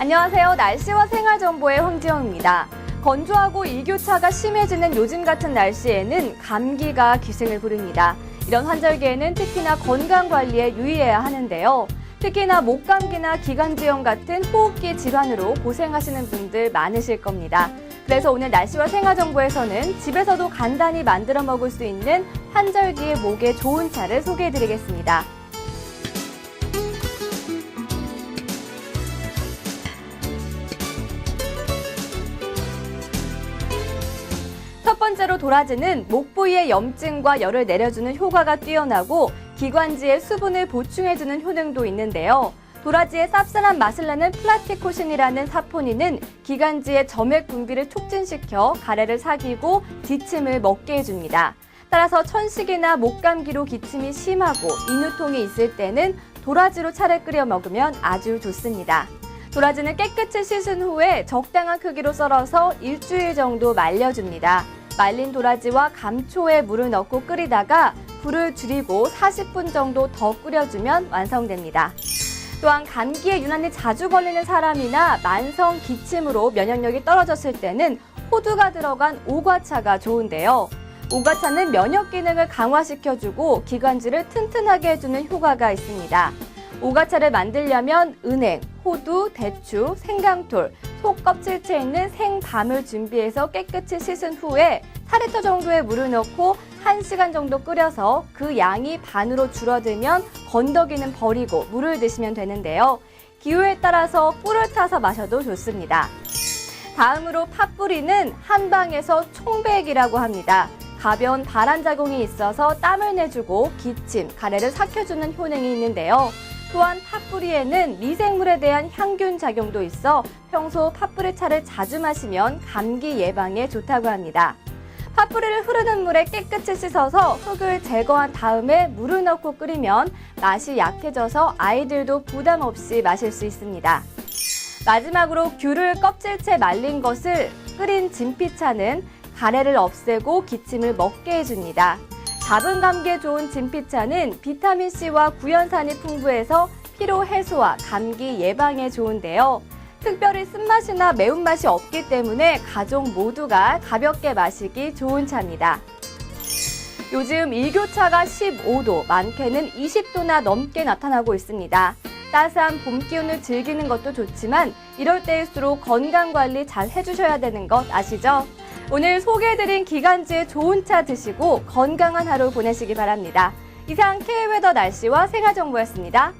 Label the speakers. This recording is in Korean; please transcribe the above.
Speaker 1: 안녕하세요. 날씨와 생활 정보의 황지영입니다. 건조하고 일교차가 심해지는 요즘 같은 날씨에는 감기가 기승을 부립니다. 이런 환절기에는 특히나 건강 관리에 유의해야 하는데요. 특히나 목감기나 기관지염 같은 호흡기 질환으로 고생하시는 분들 많으실 겁니다. 그래서 오늘 날씨와 생활 정보에서는 집에서도 간단히 만들어 먹을 수 있는 환절기에 목에 좋은 차를 소개해 드리겠습니다. 번째로 도라지는 목 부위의 염증과 열을 내려주는 효과가 뛰어나고 기관지에 수분을 보충해주는 효능도 있는데요. 도라지의 쌉쌀한 맛을 내는 플라티코신이라는 사포닌은 기관지의 점액 분비를 촉진시켜 가래를 사귀고 기침을 먹게 해줍니다. 따라서 천식이나 목감기로 기침이 심하고 인후통이 있을 때는 도라지로 차를 끓여 먹으면 아주 좋습니다. 도라지는 깨끗이 씻은 후에 적당한 크기로 썰어서 일주일 정도 말려줍니다. 말린 도라지와 감초에 물을 넣고 끓이다가 불을 줄이고 40분 정도 더 끓여주면 완성됩니다. 또한 감기에 유난히 자주 걸리는 사람이나 만성 기침으로 면역력이 떨어졌을 때는 호두가 들어간 오과차가 좋은데요. 오과차는 면역 기능을 강화시켜주고 기관지를 튼튼하게 해주는 효과가 있습니다. 오가차를 만들려면 은행, 호두, 대추, 생강톨, 속 껍질째 있는 생밤을 준비해서 깨끗이 씻은 후에 4리터 정도의 물을 넣고 1시간 정도 끓여서 그 양이 반으로 줄어들면 건더기는 버리고 물을 드시면 되는데요. 기호에 따라서 꿀을 타서 마셔도 좋습니다. 다음으로 팥뿌리는 한방에서 총백이라고 합니다. 가벼운 발한작용이 있어서 땀을 내주고 기침, 가래를 삭혀주는 효능이 있는데요. 또한 팥뿌리에는 미생물에 대한 향균 작용도 있어 평소 팥뿌리 차를 자주 마시면 감기 예방에 좋다고 합니다. 팥뿌리를 흐르는 물에 깨끗이 씻어서 흙을 제거한 다음에 물을 넣고 끓이면 맛이 약해져서 아이들도 부담 없이 마실 수 있습니다. 마지막으로 귤을 껍질째 말린 것을 끓인 진피차는 가래를 없애고 기침을 먹게 해줍니다. 잡은 감기에 좋은 진피차는 비타민C와 구연산이 풍부해서 피로 해소와 감기 예방에 좋은데요. 특별히 쓴맛이나 매운맛이 없기 때문에 가족 모두가 가볍게 마시기 좋은 차입니다. 요즘 일교차가 15도, 많게는 20도나 넘게 나타나고 있습니다. 따스한 봄 기운을 즐기는 것도 좋지만 이럴 때일수록 건강 관리 잘 해주셔야 되는 것 아시죠? 오늘 소개해드린 기간지에 좋은 차 드시고 건강한 하루 보내시기 바랍니다. 이상 K웨더 날씨와 생활정보였습니다.